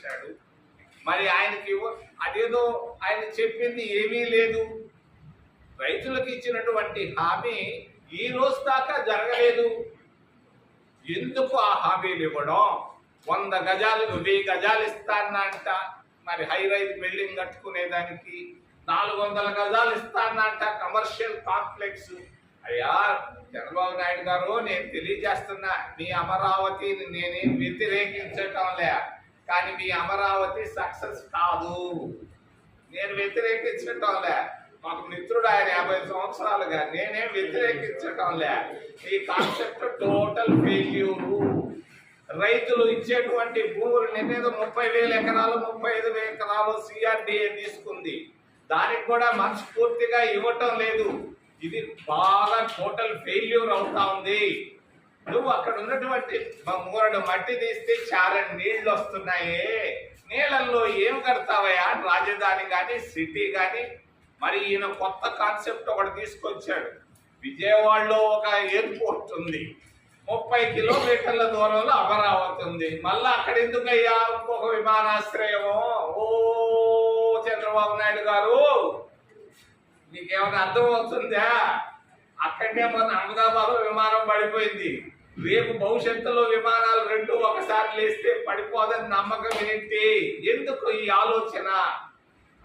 ఇచ్చాడు మరి ఆయనకి అదేదో ఆయన చెప్పింది ఏమీ లేదు. రైతులకు ఇచ్చినటువంటి హామీ ఈ రోజు దాకా జరగలేదు. ఎందుకు ఆ హామీలు ఇవ్వడం? వంద గజాలు వెయ్యి గజాలు ఇస్తానంట. మరి హై రైజ్ బిల్డింగ్ కట్టుకునేదానికి నాలుగు వందల గజాలు ఇస్తానంట కమర్షియల్ కాంప్లెక్స్. అయ్యా చంద్రబాబు నాయుడు గారు నేను తెలియజేస్తున్నా మీ అమరావతిని నేనేం వ్యతిరేకించటంలే కానీ మీ అమరావతి సక్సెస్ కాదు. నేను వ్యతిరేకించటంలే. మాకు మిత్రుడు ఆయన యాభై సంవత్సరాలుగా నేనేం వ్యతిరేకించటంలే. ఈ కాన్సెప్ట్ టోటల్ ఫెయిల్యూర్ రైతులు ఇచ్చేటువంటి భూములు నేనేదో ముప్పై వేల ఎకరాలు ముప్పై ఐదు వేల ఎకరాలు సిఆర్డిఏ తీసుకుంది. దానికి కూడా మనస్ఫూర్తిగా ఇవ్వటం లేదు. ఇది బాగా టోటల్ ఫెయిల్యూర్ అవుతా ఉంది. నువ్వు అక్కడ ఉన్నటువంటి మూరడు మట్టి తీస్తే చాలా నీళ్ళు వస్తున్నాయి. నీళ్ళల్లో ఏం కడతావయ్యా? రాజధాని కానీ సిటీ కానీ మరి ఈయన కొత్త కాన్సెప్ట్ ఒకటి తీసుకొచ్చాడు. విజయవాడలో ఒక ఎయిర్పోర్ట్ ఉంది. ముప్పై కిలోమీటర్ల దూరంలో అమరావతి ఉంది. మళ్ళీ అక్కడ ఎందుకయ్యా? ఇంకొక విమానాశ్రయము? ఓ చంద్రబాబు నాయుడు గారు. నీకేమైనా అర్థం అవుతుందా అక్కడనే మన అహ్మదాబాద్ విమానం పడిపోయింది. రేపు భవిష్యత్తులో విమానాలు రెండు ఒకసారి లేస్తే పడిపోదని నమ్మకం ఏంటి? ఎందుకు ఈ ఆలోచన?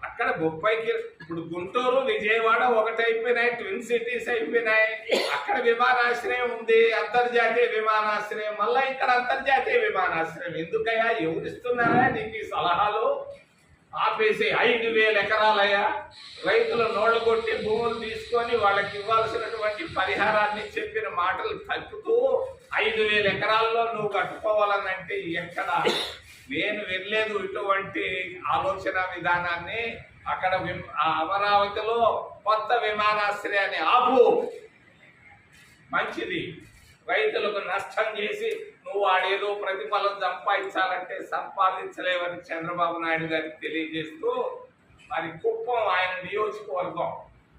అక్కడ బొప్పైకి ఇప్పుడు గుంటూరు విజయవాడ ఒకటైపోయినాయి ట్విన్ సిటీస్ అయిపోయినాయి. అక్కడ విమానాశ్రయం ఉంది అంతర్జాతీయ విమానాశ్రయం. మళ్ళీ ఇక్కడ అంతర్జాతీయ విమానాశ్రయం. ఎందుకయ్యా? ఎవరిస్తున్నారా నీకు ఈ సలహాలు? ఆపేసి ఐదు వేల ఎకరాలయ్యా. రైతుల నోళ్ళు కొట్టి భూములు తీసుకొని వాళ్ళకి ఇవ్వాల్సినటువంటి పరిహారాన్ని చెప్పిన మాటలు తప్పుతూ ఐదు వేల ఎకరాల్లో నువ్వు కట్టుకోవాలనంటే ఎక్కడ నేను వెళ్ళలేదు ఇటువంటి ఆలోచన విధానాన్ని. అక్కడ ఆ అమరావతిలో కొత్త విమానాశ్రయాన్ని ఆపు. మంచిది. రైతులకు నష్టం చేసి నువ్వు వాడేదో ప్రతిఫలం సంపాదించాలంటే సంపాదించలేవని చంద్రబాబు నాయుడు గారికి తెలియజేస్తూ మరి కుప్పం ఆయన నియోజకవర్గం.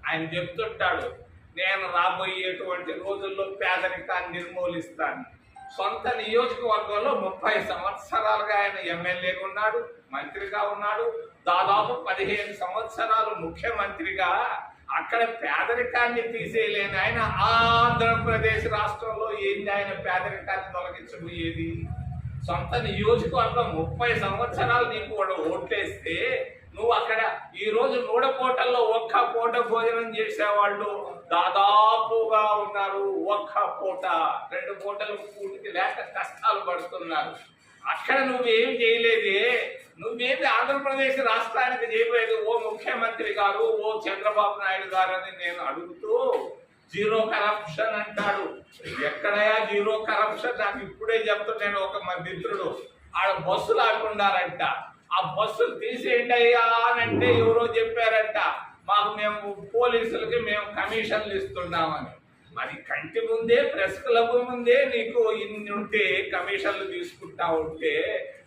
ఆయన చెప్తుంటాడు నేను రాబోయేటువంటి రోజుల్లో పేదరికాన్ని నిర్మూలిస్తాను. సొంత నియోజకవర్గంలో ముప్పై సంవత్సరాలుగా ఆయన ఎమ్మెల్యేగా ఉన్నాడు మంత్రిగా ఉన్నాడు. దాదాపు పదిహేను సంవత్సరాలు ముఖ్యమంత్రిగా అక్కడ పేదరికాన్ని తీసేయలేని ఆయన ఆంధ్రప్రదేశ్ రాష్ట్రంలో ఏంది ఆయన పేదరికాన్ని తొలగించబోయేది? సొంత నియోజకవర్గం ముప్పై సంవత్సరాలు నీకు కూడా ఓట్లేస్తే నువ్వు అక్కడ ఈ రోజు నూడపోటల్లో ఒక్క పూట భోజనం చేసేవాళ్ళు దాదాపుగా ఉన్నారు. ఒక్క పూట. రెండు పూటలు పూటికి లేక కష్టాలు పడుతున్నారు. అక్కడ నువ్వేం చేయలేదే. నువ్వేమి ఆంధ్రప్రదేశ్ రాష్ట్రానికి చేయలేదు. ఓ ముఖ్యమంత్రి గారు ఓ చంద్రబాబు నాయుడు గారు అని నేను అడుగుతూ జీరో కరప్షన్ అంటాడు. ఎక్కడయా జీరో కరప్షన్? నాకు ఇప్పుడే చెప్తున్నాను ఒక మా మిత్రుడు. ఆడ బస్సు ఆడుకున్నారంట ఆ బస్సులు తీసేయండి అయ్యా అని అంటే ఎవరో చెప్పారంట. మాకు మేము పోలీసులకి మేము కమిషన్లు ఇస్తున్నామని. మరి కంటి ముందే ప్రెస్ క్లబ్ ముందే నీకు ఇన్ని ఉంటే కమిషన్లు తీసుకుంటా ఉంటే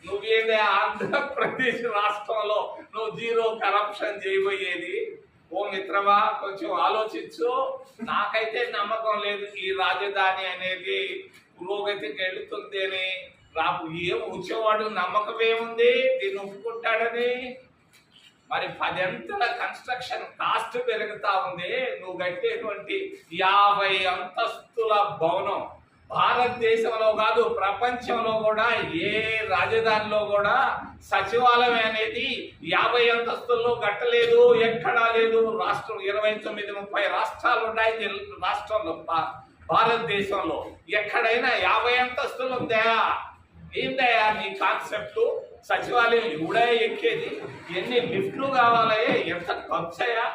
నువ్వేదే ఆంధ్రప్రదేశ్ రాష్ట్రంలో నువ్వు జీరో కరప్షన్ చేయబోయేది? ఓ మిత్రమా కొంచెం ఆలోచించు. నాకైతే నమ్మకం లేదు ఈ రాజధాని అనేది పురోగతికి వెళుతుంది అని రాపు ఏం వచ్చేవాడు నమ్మకం ఏముంది? దీన్ని ఒప్పుకుంటాడని. మరి పదంతల కన్స్ట్రక్షన్ కాస్ట్ పెరుగుతా ఉంది. నువ్వు కట్టేటువంటి యాభై అంతస్తుల భవనం భారతదేశంలో కాదు ప్రపంచంలో కూడా ఏ రాజధానిలో కూడా సచివాలయం అనేది యాభై అంతస్తుల్లో కట్టలేదు ఎక్కడా లేదు. రాష్ట్రం ఇరవై తొమ్మిది ముప్పై రాష్ట్రాలు ఉన్నాయి రాష్ట్రంలో భారతదేశంలో. ఎక్కడైనా యాభై అంతస్తులు ఉందా? ఏందయ్యా నీ కాన్సెప్ట్ సచివాలయం ఇవిడే ఎక్కేది. ఎన్ని లిఫ్ట్లు కావాలయ్యా? ఎంత ఖర్చయ్యా?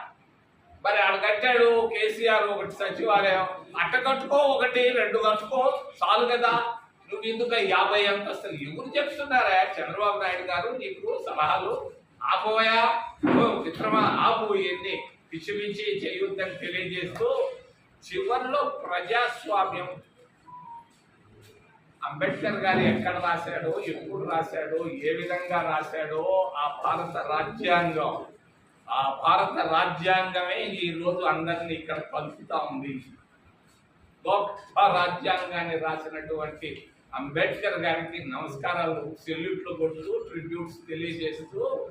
మరి ఆడ కట్టాడు కేసీఆర్ ఒకటి సచివాలయం. అట్ట కట్టుకో ఒకటి రెండు కట్టుకో చాలు కదా. నువ్వు ఎందుకు యాభై అంతస్తులు? ఎవరు చెప్తున్నారా? చంద్రబాబు నాయుడు గారు నీకు సలహాలు? ఆపోయా? ఓ మిత్రమా ఆపు ఎన్ని పిచ్చిమించి చేయొద్దని తెలియజేస్తూ చివరిలో ప్రజాస్వామ్యం. అంబేద్కర్ గారు ఎక్కడ రాశాడో ఎప్పుడు రాశాడో ఏ విధంగా రాశాడో ఆ భారత రాజ్యాంగం. ఆ భారత రాజ్యాంగమే ఈరోజు అందరినీ ఇక్కడ కలుపుతా ఉంది. గొప్ప రాజ్యాంగాన్ని రాసినటువంటి అంబేద్కర్ గారికి నమస్కారాలు సెల్యూట్లు కొడుతూ ట్రిబ్యూట్స్ తెలియజేస్తూ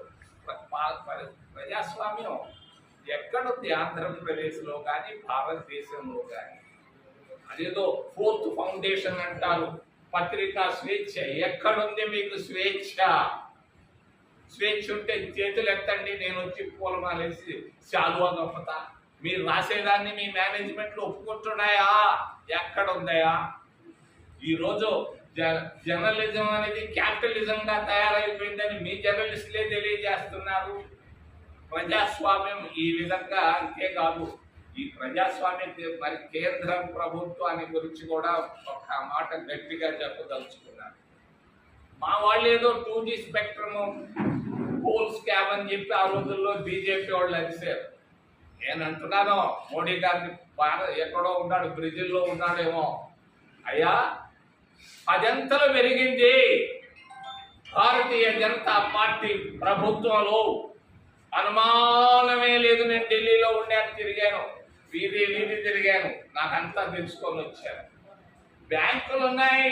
ప్రజాస్వామ్యం ఎక్కడుంది ఆంధ్రప్రదేశ్లో కానీ భారతదేశంలో కానీ. అదేదో ఫోర్త్ ఫౌండేషన్ అంటారు. పత్రికా స్వేచ్ఛ. ఎక్కడుంది మీకు స్వేచ్ఛ? స్వేచ్ఛ ఉంటే చేతులు ఎత్తండి నేను వచ్చి పూలమాలేసి శాలువా గొప్పతా మీరు రాసేదాన్ని మీ మేనేజ్మెంట్లు ఒప్పుకుంటున్నాయా? ఎక్కడ ఉందాయా ఈరోజు జ- జర్నలిజం అనేది క్యాపిటలిజంగా తయారైపోయిందని మీ జర్నలిస్టులే తెలియజేస్తున్నారు. ప్రజాస్వామ్యం ఈ విధంగా అంతేకాదు. ఈ ప్రజాస్వామ్య మరి కేంద్ర ప్రభుత్వాన్ని గురించి కూడా ఒక మాట గట్టిగా చెప్పదలుచుకున్నాను. మా వాళ్ళు ఏదో టూ జీ స్పెక్ట్రము పోల్ స్కామ్ అని చెప్పి ఆ రోజుల్లో బీజేపీ వాళ్ళు అరిశారు. నేను అంటున్నాను మోడీ గారిని భారత ఎక్కడో ఉన్నాడు బ్రెజిల్లో ఉన్నాడేమో. అయ్యా పదంతలు పెరిగింది. భారతీయ జనతా పార్టీ ప్రభుత్వంలో అనుమానమే లేదు నేను ఢిల్లీలో ఉండాను తిరిగాను. వీధి వీధి తిరిగాను. నాకంతా తెలుసుకొని వచ్చాను. బ్యాంకులు ఉన్నాయి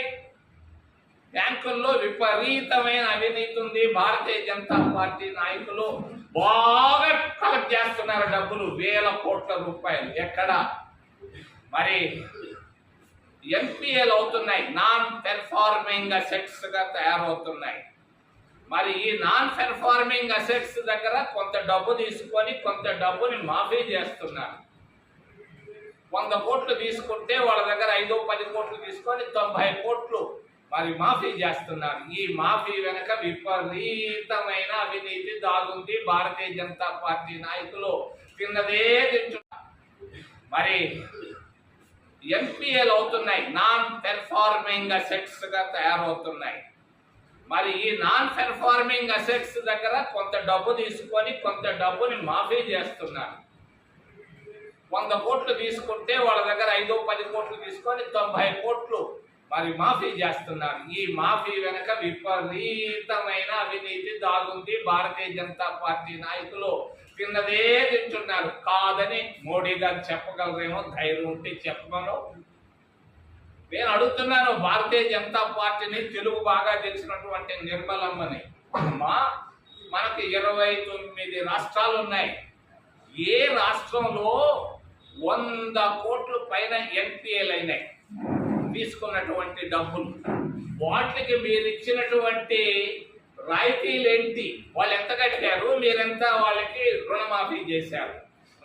బ్యాంకుల్లో విపరీతమైన అవినీతి ఉంది. భారతీయ జనతా పార్టీ నాయకులు బాగా కలెక్ట్ చేస్తున్నారు డబ్బులు. వేల కోట్ల రూపాయలు. ఎక్కడ? మరి ఎంపీఏలు అవుతున్నాయి. నాన్ పెర్ఫార్మింగ్ అసెట్స్గా తయారవుతున్నాయి. మరి ఈ నాన్ పెర్ఫార్మింగ్ అసెట్స్ దగ్గర కొంత డబ్బు తీసుకొని కొంత డబ్బుని మాఫీ చేస్తున్నారు. వంద కోట్లు తీసుకుంటే వాళ్ళ దగ్గర ఐదో పది కోట్లు తీసుకొని తొంభై కోట్లు మరి మాఫీ చేస్తున్నారు. ఈ మాఫీ వెనక విపరీతమైన అవినీతి దాగుంది. భారతీయ జనతా పార్టీ నాయకులు తిన్నదే తింటున్నారు. మరి ఎంపీఏలు అవుతున్నాయి. నాన్ పెర్ఫార్మింగ్ అసెట్స్గా తయారవుతున్నాయి. మరి ఈ నాన్ పెర్ఫార్మింగ్ అసెట్స్ దగ్గర కొంత డబ్బు తీసుకొని కొంత డబ్బుని మాఫీ చేస్తున్నారు. వంద కోట్లు తీసుకుంటే వాళ్ళ దగ్గర ఐదో పది కోట్లు తీసుకొని తొంభై కోట్లు మరి మాఫీ చేస్తున్నారు. ఈ మాఫీ వెనక విపరీతమైన అవినీతి దాగుంది. భారతీయ జనతా పార్టీ నాయకులు తిన్నదే తింటున్నారు. కాదని మోడీ గారు చెప్పగలరేమో ధైర్యం ఉంటే చెప్పమను. నేను అడుగుతున్నాను భారతీయ జనతా పార్టీని తెలుగు బాగా తెలిసినటువంటి నిర్మలమ్మని. అమ్మా మనకి ఇరవై తొమ్మిది రాష్ట్రాలు ఉన్నాయి. ఏ రాష్ట్రంలో వంద కోట్ల పైన ఎన్పిఏలు అయినాయి తీసుకున్నటువంటి డబ్బులు. వాటికి మీరు ఇచ్చినటువంటి రాయితీలు ఏంటి వాళ్ళు ఎంత కట్టారు? మీరెంత వాళ్ళకి రుణమాఫీ చేశారు.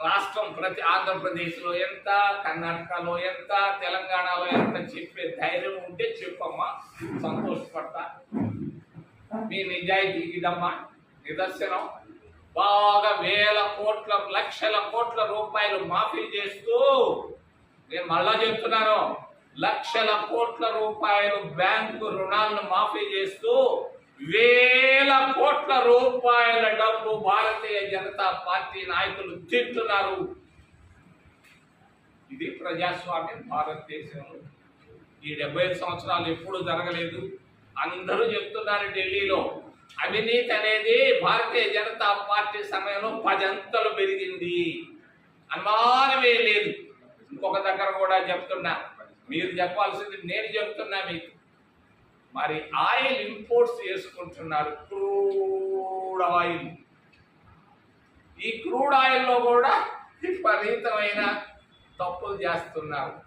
రాష్ట్రం ప్రతి ఆంధ్రప్రదేశ్లో ఎంత కర్ణాటకలో ఎంత తెలంగాణలో ఎంత చెప్పే ధైర్యం ఉంటే చెప్పమ్మా సంతోషపడతా. మీ నిజాయితీ ఇదమ్మా నిదర్శనం. బాగా వేల కోట్ల లక్షల కోట్ల రూపాయలు మాఫీ చేస్తూ నేను మళ్ళా చెప్తున్నాను లక్షల కోట్ల రూపాయలు బ్యాంకు రుణాలను మాఫీ చేస్తూ వేల కోట్ల రూపాయల డబ్బు భారతీయ జనతా పార్టీ నాయకులు తింటున్నారు. ఇది ప్రజాస్వామ్యం భారతదేశంలో. ఈ డెబ్బై సంవత్సరాలు ఎప్పుడు జరగలేదు. అందరూ చెప్తున్నారు ఢిల్లీలో అవినీతి అనేది భారతీయ జనతా పార్టీ సమయంలో పదంతలు పెరిగింది. అనుమానమే లేదు. ఇంకొక దగ్గర కూడా చెప్తున్నా. మీరు చెప్పాల్సింది నేను చెప్తున్నా మీకు. మరి ఆయిల్ ఇంపోర్ట్స్ చేసుకుంటున్నారు. Crude oil. ఈ క్రూడ్ ఆయిల్లో కూడా విపరీతమైన తప్పులు చేస్తున్నారు.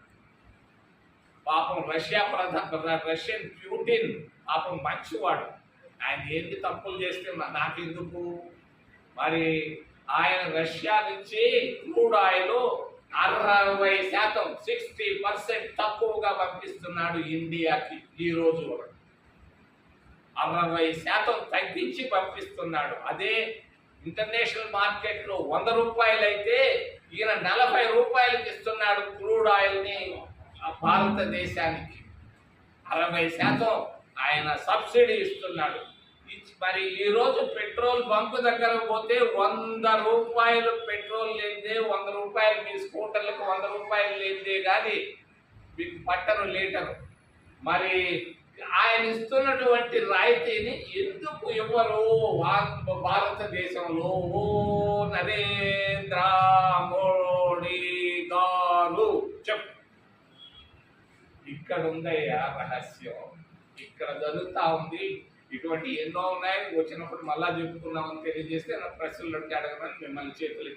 పాపం రష్యా ప్రధాన రష్యన్ ప్యూటిన్ పాపం మంచివాడు. ఆయన ఏంటి తప్పులు చేస్తే నాకెందుకు? మరి ఆయన రష్యా నుంచి క్రూడ్ ఆయిల్ అరవై శాతం సిక్స్టీ పర్సెంట్ తక్కువగా పంపిస్తున్నాడు ఇండియాకి ఈ రోజు వరకు. అరవై శాతం తగ్గించి పంపిస్తున్నాడు. అదే ఇంటర్నేషనల్ మార్కెట్లో వంద రూపాయలు అయితే ఈయన నలభై రూపాయలకి ఇస్తున్నాడు క్రూడ్ ఆయిల్ని ఆ భారతదేశానికి. అరవై శాతం ఆయన సబ్సిడీ ఇస్తున్నాడు. మరి ఈరోజు పెట్రోల్ బంక్ దగ్గర పోతే వంద రూపాయలు పెట్రోల్ లేదే వంద రూపాయలు మీ స్కూటర్లకు వంద రూపాయలు లేదే కానీ మీకు పట్టరు లీటరు. మరి ఆయన ఇస్తున్నటువంటి రాయితీని ఎందుకు ఇవ్వరు భారతదేశంలో ఓ నరేంద్ర మోడీ గారు చెప్పు. ఇక్కడ ఉందయ్యా రహస్యం. ఇక్కడ జరుగుతూ ఉంది. ఇటువంటి ఎన్నో ఉన్నాయి. వచ్చినప్పుడు మళ్ళా చెప్పుకున్నామని తెలియజేస్తే నా ప్రశ్నలు అడగమని మిమ్మల్ని చేతులకి